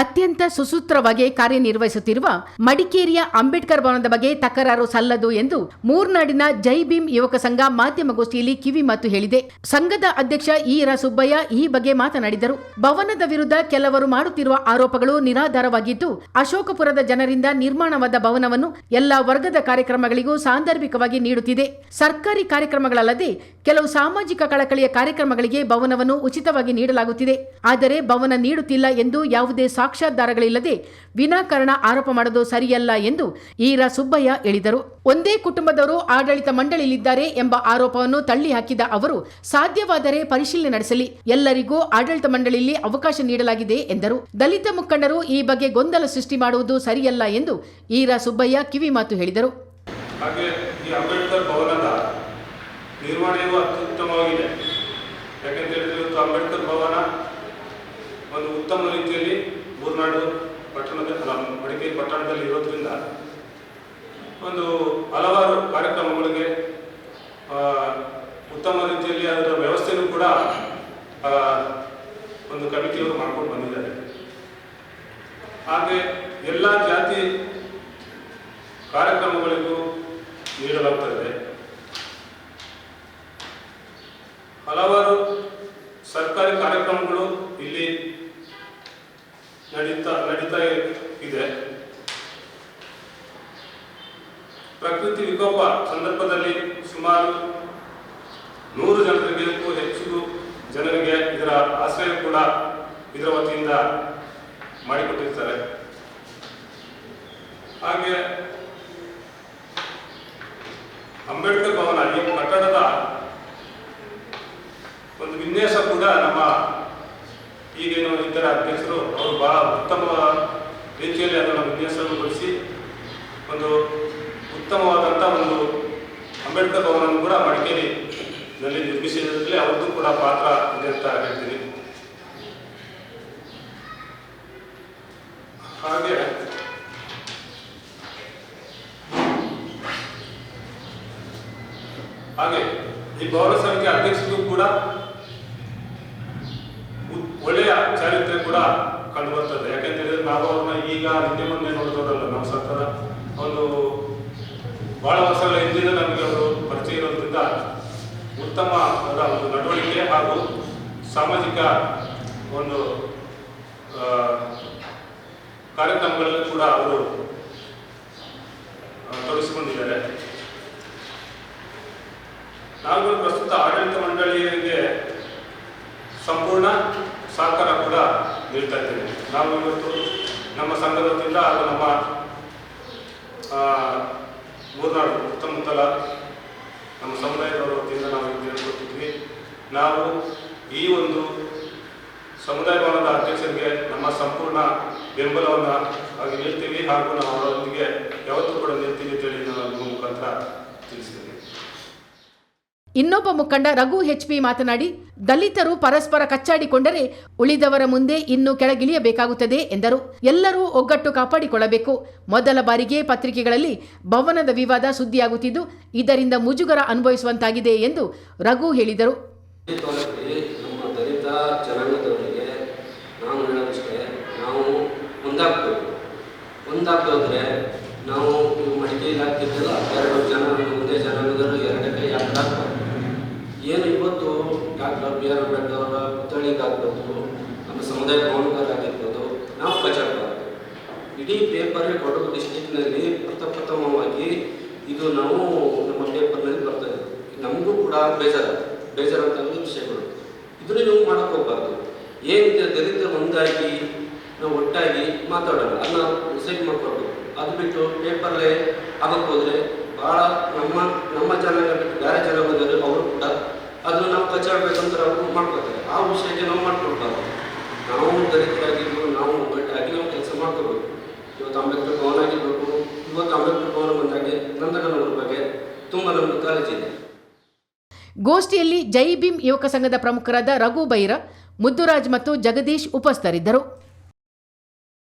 ಅತ್ಯಂತ ಸುಸೂತ್ರವಾಗಿ ಕಾರ್ಯನಿರ್ವಹಿಸುತ್ತಿರುವ ಮಡಿಕೇರಿಯ ಅಂಬೇಡ್ಕರ್ ಭವನದ ಬಗ್ಗೆ ತಕರಾರು ಸಲ್ಲದು ಎಂದು ಮೂರ್ನಾಡಿನ ಜೈ ಭೀಮ್ ಯುವಕ ಸಂಘ ಮಾಧ್ಯಮಗೋಷ್ಠಿಯಲ್ಲಿ ಕಿವಿ ಮಾತು ಹೇಳಿದೆ. ಸಂಘದ ಅಧ್ಯಕ್ಷ ಈರ ಸುಬ್ಬಯ್ಯ ಈ ಬಗ್ಗೆ ಮಾತನಾಡಿದರು. ಭವನದ ವಿರುದ್ಧ ಕೆಲವರು ಮಾಡುತ್ತಿರುವ ಆರೋಪಗಳು ನಿರಾಧಾರವಾಗಿದ್ದು, ಅಶೋಕಪುರದ ಜನರಿಂದ ನಿರ್ಮಾಣವಾದ ಭವನವನ್ನು ಎಲ್ಲ ವರ್ಗದ ಕಾರ್ಯಕ್ರಮಗಳಿಗೂ ಸಾಂದರ್ಭಿಕವಾಗಿ ನೀಡುತ್ತಿದೆ. ಸರ್ಕಾರಿ ಕಾರ್ಯಕ್ರಮಗಳಲ್ಲದೆ ಕೆಲವು ಸಾಮಾಜಿಕ ಕಳಕಳಿಯ ಕಾರ್ಯಕ್ರಮಗಳಿಗೆ ಭವನವನ್ನು ಉಚಿತವಾಗಿ ನೀಡಲಾಗುತ್ತಿದೆ. ಆದರೆ ಭವನ ನೀಡುತ್ತಿಲ್ಲ ಎಂದು ಯಾವುದೇ ಸಾಕ್ಷ್ಯಾಧಾರಗಳಿಲ್ಲದೆ ವಿನಾಕಾರಣ ಆರೋಪ ಮಾಡೋದು ಸರಿಯಲ್ಲ ಎಂದು ಈರ ಸುಬ್ಬಯ್ಯ ಹೇಳಿದರು. ಒಂದೇ ಕುಟುಂಬದವರು ಆಡಳಿತ ಮಂಡಳಿಯಲ್ಲಿದ್ದಾರೆ ಎಂಬ ಆರೋಪವನ್ನು ತಳ್ಳಿ ಹಾಕಿದ ಅವರು, ಸಾಧ್ಯವಾದರೆ ಪರಿಶೀಲನೆ ನಡೆಸಲಿ. ಎಲ್ಲರಿಗೂ ಆಡಳಿತ ಮಂಡಳಿಯಲ್ಲಿ ಅವಕಾಶ ನೀಡಲಾಗಿದೆ ಎಂದರು. ದಲಿತ ಮುಖಂಡರು ಈ ಬಗ್ಗೆ ಗೊಂದಲ ಸೃಷ್ಟಿ ಮಾಡುವುದು ಸರಿಯಲ್ಲ ಎಂದು ಈರ ಸುಬ್ಬಯ್ಯ ಕಿವಿಮಾತು ಹೇಳಿದರು. ಅಂಬೇಡ್ಕರ್ ಭವನ ಒಂದು ಉತ್ತಮ ರೀತಿಯಲ್ಲಿ ಮೂರ್ನಾಡು ಪಟ್ಟಣದ ಮಡಿಕೇರಿ ಪಟ್ಟಣದಲ್ಲಿ ಇರೋದ್ರಿಂದ ಒಂದು ಹಲವಾರು ಕಾರ್ಯಕ್ರಮಗಳಿಗೆ ಉತ್ತಮ ರೀತಿಯಲ್ಲಿ ಅದರ ವ್ಯವಸ್ಥೆನೂ ಕೂಡ ಒಂದು ಕಮಿಟಿಯವರು ಮಾಡ್ಕೊಂಡು ಬಂದಿದ್ದಾರೆ. ಹಾಗೆ ಎಲ್ಲ ಜಾತಿ ಕಾರ್ಯಕ್ರಮಗಳಿಗೂ ನೀಡಲಾಗ್ತದೆ. ಹಲವಾರು ಸರ್ಕಾರಿ ಕಾರ್ಯಕ್ರಮಗಳು ಇಲ್ಲಿ ನಡೀತಾ ನಡೀತಾ ಇದೆ. ಪ್ರಕೃತಿ ವಿಕೋಪ ಸಂದರ್ಭದಲ್ಲಿ ಸುಮಾರು ನೂರು ಜನರಿಗೂ ಹೆಚ್ಚು ಜನರಿಗೆ ಇದರ ಆಶ್ರಯ ಕೂಡ ಇದರ ವತಿಯಿಂದ ಮಾಡಿಕೊಟ್ಟಿರ್ತಾರೆ. ಹಾಗೆ ಅಂಬೇಡ್ಕರ್ ಭವನ, ಈ ಕಟ್ಟಡದ ಒಂದು ವಿನ್ಯಾಸ ಕೂಡ ನಮ್ಮ ಇತರ ಅಧ್ಯಕ್ಷರು ಅವರು ಬಹಳ ಉತ್ತಮ ರೀತಿಯಲ್ಲಿ ಅದನ್ನು ವಿನ್ಯಾಸಗೊಳಿಸಿ ಒಂದು ಉತ್ತಮವಾದಂಥ ಒಂದು ಅಂಬೇಡ್ಕರ್ ಭವನವನ್ನು ಕೂಡ ಮಡಿಕೇರಿನಲ್ಲಿ ನಿರ್ಮಿಸಿದಲ್ಲಿ ಅವ್ರದ್ದು ಕೂಡ ಪಾತ್ರ ಇದೆ ಅಂತ ಹೇಳ್ತೀನಿ. ಹಾಗೆ ಹಾಗೆ ಈ ಭವನ ಸಮಿತಿ ಅಧ್ಯಕ್ಷರಿಗೂ ಕೂಡ ಒಳ್ಳೆಯ ಚರಿತ್ರೆ ಕೂಡ ಕಂಡು ಬರ್ತದೆ ಯಾಕೆಂತ ಹೇಳಿದ್ರೆ ನಾವು ಅವ್ರನ್ನ ಈಗ ನಿನ್ನೆ ಮೊನ್ನೆ ನೋಡಿದವರಲ್ಲ ನಾವು ಸರ್ಕಾರ ಒಂದು ಬಹಳ ವರ್ಷಗಳ ಹಿಂದಿನ ನಮಗೆ ಅವರು ಪರಿಚಯ ಇರೋದ್ರಿಂದ ಉತ್ತಮ ಒಂದು ನಡವಳಿಕೆ ಹಾಗೂ ಸಾಮಾಜಿಕ ಒಂದು ಕಾರ್ಯಕ್ರಮಗಳಲ್ಲಿ ಕೂಡ ಅವರು ತೋರಿಸಿಕೊಂಡಿದ್ದಾರೆ ನಾವು ಪ್ರಸ್ತುತ ಆಡಳಿತ ಮಂಡಳಿಗೆ ಸಂಪೂರ್ಣ ಸಹಕಾರ ಕೂಡ ನೀಡ್ತಾ ಇದ್ದೇವೆ. ನಾವು ಇವತ್ತು ನಮ್ಮ ಸಂಘದ ವತಿಯಿಂದ ಹಾಗೂ ನಮ್ಮ ಮೂರ್ನಾಡು ಸುತ್ತಮುತ್ತಲ ನಮ್ಮ ಸಮುದಾಯದವರ ವತಿಯಿಂದ ನಾವು ಹೇಳ್ಕೊಟ್ಟಿದ್ವಿ ನಾವು ಈ ಒಂದು ಸಮುದಾಯ ಭವನದ ಅಧ್ಯಕ್ಷರಿಗೆ ನಮ್ಮ ಸಂಪೂರ್ಣ ಬೆಂಬಲವನ್ನು ಹಾಗೆ ನೀಡ್ತೀವಿ ಹಾಗೂ ನಾವು ಅವರೊಂದಿಗೆ ಯಾವತ್ತೂ ಕೂಡ ನಿಲ್ತೀವಿ ಅಂತೇಳಿ ನಾನು ಮುಖಾಂತರ ತಿಳಿಸಿದ್ದೀನಿ ಇನ್ನೊಬ್ಬ ಮುಖಂಡ ರಘು ಹೆಚ್ಪಿ ಮಾತನಾಡಿ, ದಲಿತರು ಪರಸ್ಪರ ಕಚ್ಚಾಡಿಕೊಂಡರೆ ಉಳಿದವರ ಮುಂದೆ ಇನ್ನು ಕೆಳಗಿಳಿಯಬೇಕಾಗುತ್ತದೆ ಎಂದರು. ಎಲ್ಲರೂ ಒಗ್ಗಟ್ಟು ಕಾಪಾಡಿಕೊಳ್ಳಬೇಕು. ಮೊದಲ ಬಾರಿಗೆ ಪತ್ರಿಕೆಗಳಲ್ಲಿ ಭವನದ ವಿವಾದ ಸುದ್ದಿಯಾಗುತ್ತಿದ್ದು, ಇದರಿಂದ ಮುಜುಗರ ಅನುಭವಿಸುವಂತಾಗಿದೆ ಎಂದು ರಘು ಹೇಳಿದರು ಈ ತೋಟದಲ್ಲಿ ನಮ್ಮ ದಲಿತ ಜನಾಂಗದವರಿಗೆ ನಾವು ಹೇಳೋದಷ್ಟೇ ನಾವು ಒಂದಾಗಬೇಕು ಒಂದಾಗೋದ್ರೆ ನಾವು ಈ ಮಡಿಕೇರಿ ಆಗ್ತಿದ್ದಲ್ಲ ಎರಡು ಜನ ಒಂದೇ ಜನಾಂಗದವರು ಎರಡು ಕೈ ಹಾಕ್ಬಾರ್ದು ಏನು ಇವತ್ತು ಡಾಕ್ಟರ್ ಬಿ ಆರ್ ಅಂಬೇಡ್ಕರ್ ಅವರ ಪುತ್ಥಳಿಗಾಗ್ಬೋದು ನಮ್ಮ ಸಮುದಾಯ ಭವನಗಳಾಗಿರ್ಬೋದು ನಾವು ಕಚಾಡಬಾರ್ದು ಇಡೀ ಪೇಪರ್ ಕೊಡಗು ಡಿಸ್ಟಿಕ್ನಲ್ಲಿ ಪ್ರಥಮವಾಗಿ ಇದು ನಾವು ನಮ್ಮ ಪೇಪರ್ನಲ್ಲಿ ಬರ್ತದೆ ನಮಗೂ ಕೂಡ ಬೇಜಾರು ಬೇಜಾರಂತ ವಿಷಯಗಳು ಇದನ್ನು ನೀವು ಮಾಡಕ್ಕೆ ಹೋಗ್ಬಾರ್ದು. ಏನಿದೆ ದಲಿತ ಒಂದಾಗಿ ನಾವು ಒಟ್ಟಾಗಿ ಮಾತಾಡೋಣ ಅದನ್ನ ಸೆಟ್ ಮಾಡ್ಕೊಳ್ಬೇಕು. ಅದು ಬಿಟ್ಟು ಪೇಪರ್ಲೆ ಆಗಕ್ಕೆ ಹೋದ್ರೆ ಭಾಳ ನಮ್ಮ ನಮ್ಮ ಜನಾಂಗ ಬಿಟ್ಟು ಬೇರೆ ಬಂದರೆ, ಅವರು ಕೂಡ ಅದನ್ನು ನಾವು ಕಚ್ಚಾಡ್ಬೇಕಂತ ಅವರು ಮಾಡ್ಕೊತಾರೆ ಆ ವಿಷಯಕ್ಕೆ ನಾವು ಮಾಡ್ಕೊಳ್ಬಾರ್ದು. ನಾವು ದಲಿತರಾಗಿದ್ದು ನಾವು ಒಗ್ಗಟ್ಟಾಗಿ ನಾವು ಕೆಲಸ ಮಾಡ್ಕೋಬೇಕು ಇವತ್ತು ಅಂಬೇಡ್ಕರ್ ಭವನ ಆಗಿರ್ಬೇಕು, ಇವತ್ತು ಅಂಬೇಡ್ಕರ್ ಭವನ ಬಂದಾಗೆ ನಂದಗನವರ ಬಗ್ಗೆ ತುಂಬ ನಮಗೆ ಕಾಳಜಿ ಇದೆ. ಗೋಷ್ಠಿಯಲ್ಲಿ ಜೈ ಭೀಮ್ ಯುವಕ ಸಂಘದ ಪ್ರಮುಖರಾದ ರಘು ಬೈರ, ಮುದ್ದುರಾಜ್ ಮತ್ತು ಜಗದೀಶ್ ಉಪಸ್ಥಿತರಿದ್ದರು.